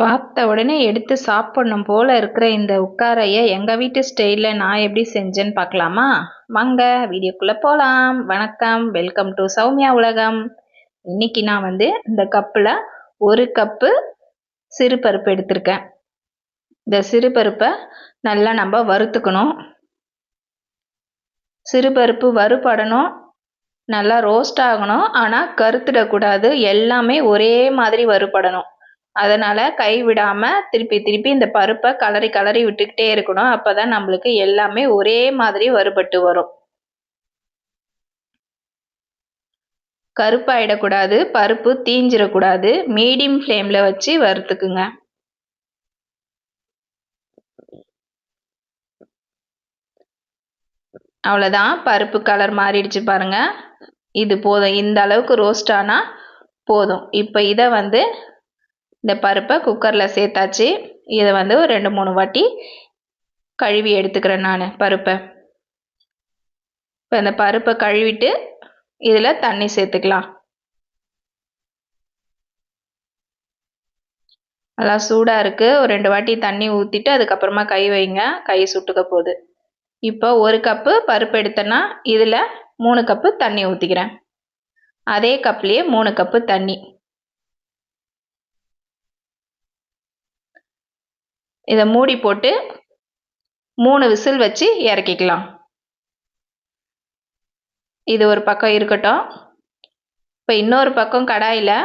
பார்த்த உடனே எடுத்து சாப்பிடணும் போல இருக்கிற இந்த உட்காரைய எங்கள் வீட்டு ஸ்டைலில் நான் எப்படி செஞ்சேன்னு பார்க்கலாமா? வாங்க வீடியோக்குள்ளே போகலாம் வணக்கம் வெல்கம் டு சௌமியா உலகம். இன்னைக்கு நான் வந்து இந்த கப்பில் ஒரு கப்பு சிறுபருப்பு எடுத்திருக்கேன். இந்த சிறுபருப்பை நல்லா நம்ம வறுத்துக்கணும். சிறுபருப்பு வறுபடணும். நல்லா ரோஸ்ட் ஆகணும். ஆனால் கருத்துடக்கூடாது. எல்லாமே ஒரே மாதிரி வறுபடணும். அதனால் கை விடாமல் திருப்பி திருப்பி இந்த பருப்பை கலரி கலரி விட்டுக்கிட்டே இருக்கணும். அப்போ தான் நம்மளுக்கு எல்லாமே ஒரே மாதிரி வறுபட்டு வரும். கருப்பாயிடக்கூடாது பருப்பு தீஞ்சிடக்கூடாது. மீடியம் ஃப்ளேமில் வச்சு வறுத்துக்குங்க. அவ்வளோதான் பருப்பு கலர் மாறிடுச்சு பாருங்கள் இது போதும். இந்த அளவுக்கு ரோஸ்ட் ஆனால் போதும். இப்போ இதை வந்து இந்த பருப்பை குக்கரில் சேர்த்தாச்சு. இதை வந்து ஒரு ரெண்டு மூணு வாட்டி கழுவி எடுத்துக்கிறேன் நான் பருப்பை. இப்போ இந்த பருப்பை கழுவிட்டு இதில் தண்ணி சேர்த்துக்கலாம். நல்லா சூடாக இருக்குது ஒரு ரெண்டு வாட்டி தண்ணி ஊற்றிட்டு அதுக்கப்புறமா கை வைங்க. கை சுட்டுக்க போகுது. இப்போ ஒரு கப்பு பருப்பு எடுத்தேன்னா இதில் மூணு கப்பு தண்ணி ஊற்றிக்கிறேன் அதே கப்லேயே மூணு கப்பு தண்ணி. இதை மூடி போட்டு மூணு விசில் வச்சு இறக்கிக்கலாம். இது ஒரு பக்கம் இருக்கட்டும். இப்போ இன்னொரு பக்கம் கடாயில்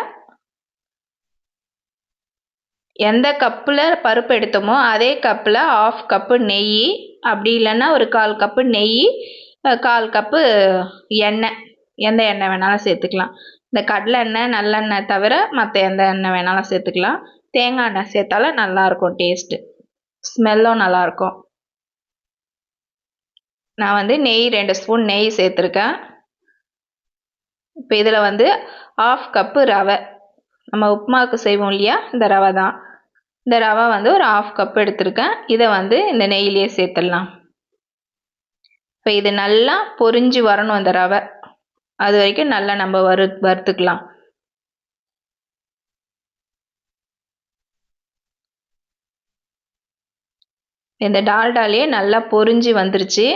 எந்த கப்பில் பருப்பு எடுத்தோமோ அதே கப்பில் ஆஃப் கப்பு நெய் அப்படி இல்லைன்னா ஒரு கால் கப்பு நெய் கால் கப்பு எண்ணெய் எந்த எண்ணெய் வேணாலும் சேர்த்துக்கலாம். இந்த கடலை எண்ணெய் நல்லெண்ணெய் தவிர மற்ற எந்த எண்ணெய் வேணாலும் சேர்த்துக்கலாம். தேங்காய் எண்ணெய் சேர்த்தாலும் நல்லாயிருக்கும் டேஸ்ட்டு ஸ்மெல்லும் நல்லாயிருக்கும் நான் வந்து நெய் ரெண்டு ஸ்பூன் நெய் சேர்த்துருக்கேன். இப்போ இதில் வந்து ஆஃப் கப்பு ரவை. நம்ம உப்புமாவுக்கு செய்வோம் இல்லையா? இந்த ரவை தான். இந்த ரவை வந்து ஒரு ஆஃப் கப் எடுத்திருக்கேன். இதை வந்து இந்த நெய்லேயே சேர்த்துடலாம். இப்போ இது நல்லா பொரிஞ்சு வரணும் இந்த ரவை. அது வரைக்கும் நல்லா நம்ம வறு வறுத்துக்கலாம். இந்த டால்டாலேயே நல்லா பொரிஞ்சு வந்துருச்சு.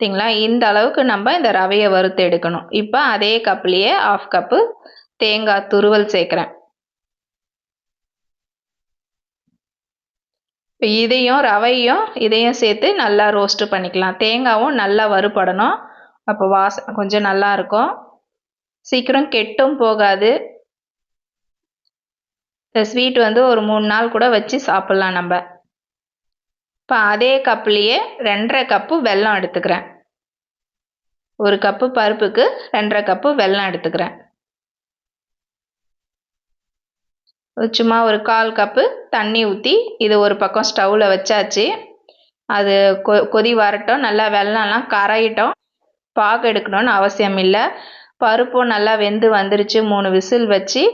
சரிங்களா? இந்த அளவுக்கு நம்ம இந்த ரவையை வறுத்து எடுக்கணும். இப்போ அதே கப்லேயே ஆஃப் கப்பு தேங்காய் துருவல் சேர்க்குறேன். இப்போ இதையும் ரவையும் இதையும் சேர்த்து நல்லா ரோஸ்ட்டு பண்ணிக்கலாம். தேங்காவும் நல்லா வறுபடணும். அப்போ வாச கொஞ்சம் நல்லா இருக்கும். சீக்கிரம் கெட்டும் போகாது. இந்த ஸ்வீட் வந்து ஒரு மூணு நாள் கூட வச்சு சாப்பிட்லாம் நம்ம. இப்போ அதே கப்லேயே ரெண்டரை கப்பு வெல்லம் எடுத்துக்கிறேன். ஒரு கப்பு பருப்புக்கு ரெண்டரை கப்பு வெல்லம் எடுத்துக்கிறேன். சும்மா ஒரு கால் கப்பு தண்ணி ஊற்றி இது ஒரு பக்கம் ஸ்டவ்வில் வச்சாச்சு. அது கொ கொதி வரட்டும். நல்லா வெள்ளம்லாம் கரையிட்டோம். பாகு எடுக்கணும்னு அவசியம் இல்லை. பருப்பும் நல்லா வெந்து வந்துருச்சு. மூணு விசில் வச்சு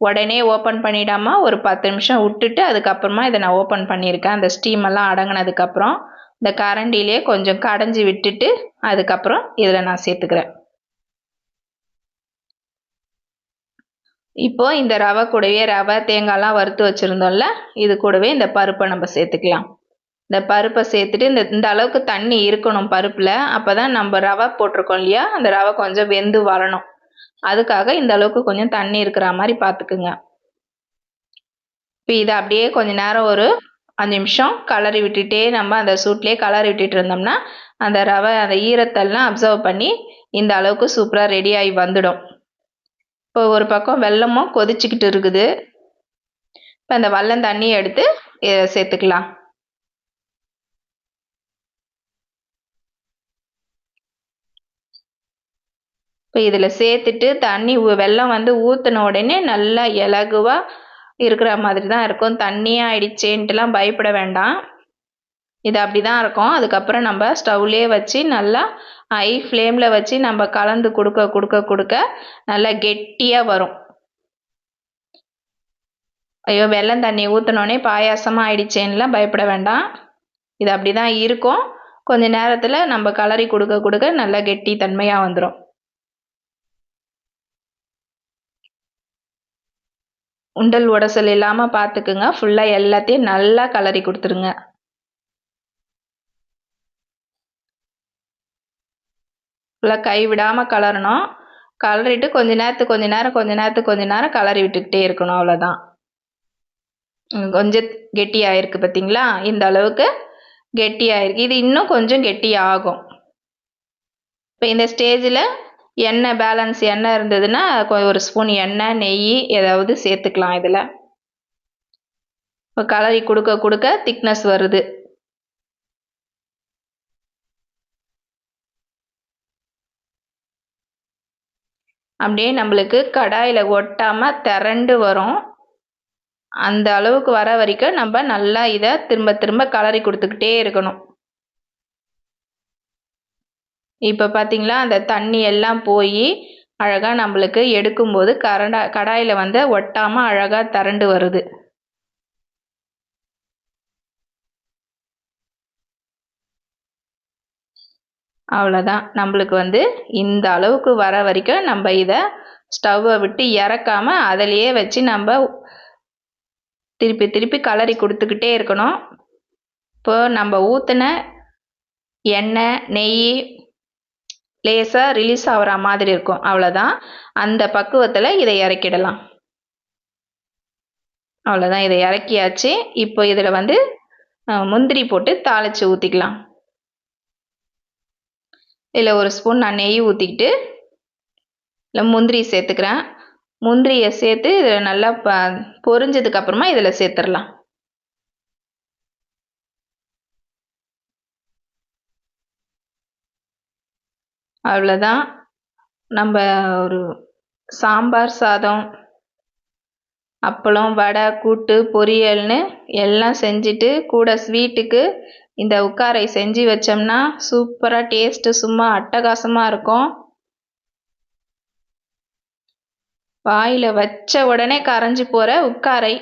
உடனே ஓப்பன் பண்ணிடாமல் ஒரு பத்து நிமிஷம் விட்டுட்டு அதுக்கப்புறமா இதை நான் ஓப்பன் பண்ணியிருக்கேன். அந்த ஸ்டீமெல்லாம் அடங்கினதுக்கப்புறம் இந்த கரண்டிலே கொஞ்சம் கடைஞ்சி விட்டுட்டு அதுக்கப்புறம் இதில் நான் சேர்த்துக்கிறேன். இப்போ இந்த ரவை கூடவே ரவை தேங்காய்லாம் வறுத்து வச்சுருந்தோம்ல இது கூடவே இந்த பருப்பை நம்ம சேர்த்துக்கலாம். இந்த பருப்பை சேர்த்துட்டு இந்த இந்த அளவுக்கு தண்ணி இருக்கணும் பருப்பில். அப்போ தான் நம்ம ரவை போட்டிருக்கோம் இல்லையா? அந்த ரவை கொஞ்சம் வெந்து வரணும். அதுக்காக இந்த அளவுக்கு கொஞ்சம் தண்ணி இருக்கிற மாதிரி பார்த்துக்குங்க இப்போ இதை அப்படியே கொஞ்ச நேரம் ஒரு அஞ்சு நிமிஷம் கலரி விட்டுட்டே நம்ம அந்த சூட்லேயே கலரி விட்டுட்டு இருந்தோம்னா அந்த ரவை அந்த ஈரத்தெல்லாம் அப்சர்வ் பண்ணி இந்த அளவுக்கு சூப்பராக ரெடி ஆகி வந்துடும். இப்போ ஒரு பக்கம் வெள்ளமும் கொதிச்சுக்கிட்டு இருக்குது. இப்போ அந்த வெள்ளம் தண்ணியை எடுத்து சேர்த்துக்கலாம். இப்போ இதில் சேர்த்துட்டு தண்ணி வெள்ளம் வந்து ஊற்றின உடனே நல்லா இலகுவாக இருக்கிற மாதிரி தான் இருக்கும். தண்ணியாக ஆயிடுச்சேன்ட்டுலாம் பயப்பட வேண்டாம். இது அப்படி தான் இருக்கும். அதுக்கப்புறம் நம்ம ஸ்டவ்லேயே வச்சு நல்லா ஹை ஃப்ளேமில் வச்சு நம்ம கலந்து கொடுக்க கொடுக்க கொடுக்க நல்லா கெட்டியாக வரும். ஐயோ வெள்ளம் தண்ணி ஊற்றினோடனே பாயாசமாக ஆயிடுச்சேன்னுலாம் பயப்பட வேண்டாம். இது அப்படி தான் இருக்கும். கொஞ்ச நேரத்தில் நம்ம கலரி கொடுக்க கொடுக்க நல்லா கெட்டி தன்மையாக வந்துடும் உண்டல் உடசல் இல்லாமல் பார்த்துக்குங்க ஃபுல்லாக எல்லாத்தையும் நல்லா கலரி கொடுத்துருங்க. ஃபுல்லாக கை விடாமல் கலரணும். கலரிட்டு கொஞ்ச நேரத்துக்கு கொஞ்ச நேரம் கொஞ்ச நேரத்துக்கு கொஞ்ச நேரம் கலரி விட்டுக்கிட்டே இருக்கணும். அவ்வளோதான் கொஞ்சம் கெட்டியாகிருக்கு பார்த்தீங்களா இந்த அளவுக்கு கெட்டியாகிருக்கு இது இன்னும் கொஞ்சம் கெட்டி ஆகும். இப்போ இந்த ஸ்டேஜில் எண்ணெய் பேலன்ஸ் எண்ணெய் இருந்ததுன்னா ஒரு ஸ்பூன் எண்ணெய் நெய் ஏதாவது சேர்த்துக்கலாம் இதில். இப்போ கலரி கொடுக்க கொடுக்க திக்னஸ் வருது. அப்படியே நம்மளுக்கு கடாயில் ஒட்டாமல் திரண்டு வரும். அந்த அளவுக்கு வர வரைக்கும் நம்ம நல்லா இதை திரும்ப திரும்ப கலரி கொடுத்துக்கிட்டே இருக்கணும். இப்போ பார்த்தீங்களா அந்த தண்ணி எல்லாம் போய் அழகாக நம்மளுக்கு எடுக்கும்போது கரண்டா கடாயில் வந்து ஒட்டாமல் அழகாக திரண்டு வருது. அவ்வளோதான் நம்மளுக்கு வந்து இந்த அளவுக்கு வர வரைக்கும் நம்ம இதை ஸ்டவ்வை விட்டு இறக்காமல் அதிலையே வச்சு நம்ம திருப்பி திருப்பி கலரி கொடுத்துக்கிட்டே இருக்கணும். இப்போ நம்ம ஊற்றின எண்ணெய் நெய் லேசாக ரிலீஸ் ஆகிற மாதிரி இருக்கும். அவ்வளோதான் அந்த பக்குவத்தில் இதை இறக்கிடலாம். அவ்வளோதான் இதை இறக்கியாச்சு. இப்போ இதில் வந்து முந்திரி போட்டு தாளித்து ஊற்றிக்கலாம் இதில் ஒரு ஸ்பூன் நான் நெய் ஊற்றிக்கிட்டு இல்லை முந்திரி சேர்த்துக்கிறேன். முந்திரியை சேர்த்து இதில் நல்லா ப பொரிஞ்சதுக்கப்புறமா இதில் சேர்த்துடலாம். அவ்வளோதான் நம்ம ஒரு சாம்பார் சாதம் அப்பளம் வடை கூட்டு பொரியல்னு எல்லாம் செஞ்சுட்டு கூட ஸ்வீட்டுக்கு இந்த உக்காரை செஞ்சு வச்சோம்னா சூப்பராக டேஸ்ட்டு சும்மா அட்டகாசமாக இருக்கும். வாயில் வச்ச உடனே கரைஞ்சி போகிற உட்காரை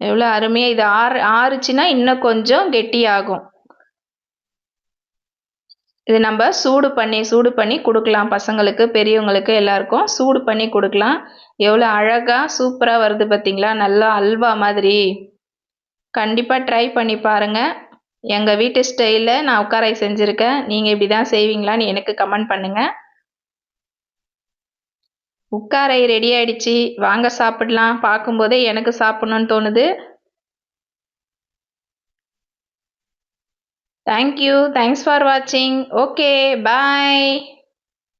எவ்வளோ அருமையாக இது ஆறு ஆறுச்சுன்னா இன்னும் கொஞ்சம் கெட்டியாகும். இது நம்ம சூடு பண்ணி சூடு பண்ணி கொடுக்கலாம். பசங்களுக்கு பெரியவங்களுக்கு எல்லாருக்கும் சூடு பண்ணி கொடுக்கலாம். எவ்வளோ அழகாக சூப்பராக வருது பார்த்தீங்களா நல்லா அல்வா மாதிரி. கண்டிப்பாக ட்ரை பண்ணி பாருங்கள் எங்கள் வீட்டு ஸ்டைலில் நான் உட்காரை செஞ்சுருக்கேன். நீங்கள் இப்படி தான் செய்வீங்களான்னு எனக்கு கமெண்ட் பண்ணுங்கள் உட்காரை ரெடி ஆயிடுச்சு. வாங்க சாப்பிடலாம். பார்க்கும்போதே எனக்கு சாப்பிட்ணுன்னு தோணுது. தேங்க்யூ தேங்க்ஸ் ஃபார் வாட்சிங் ஓகே பாய்.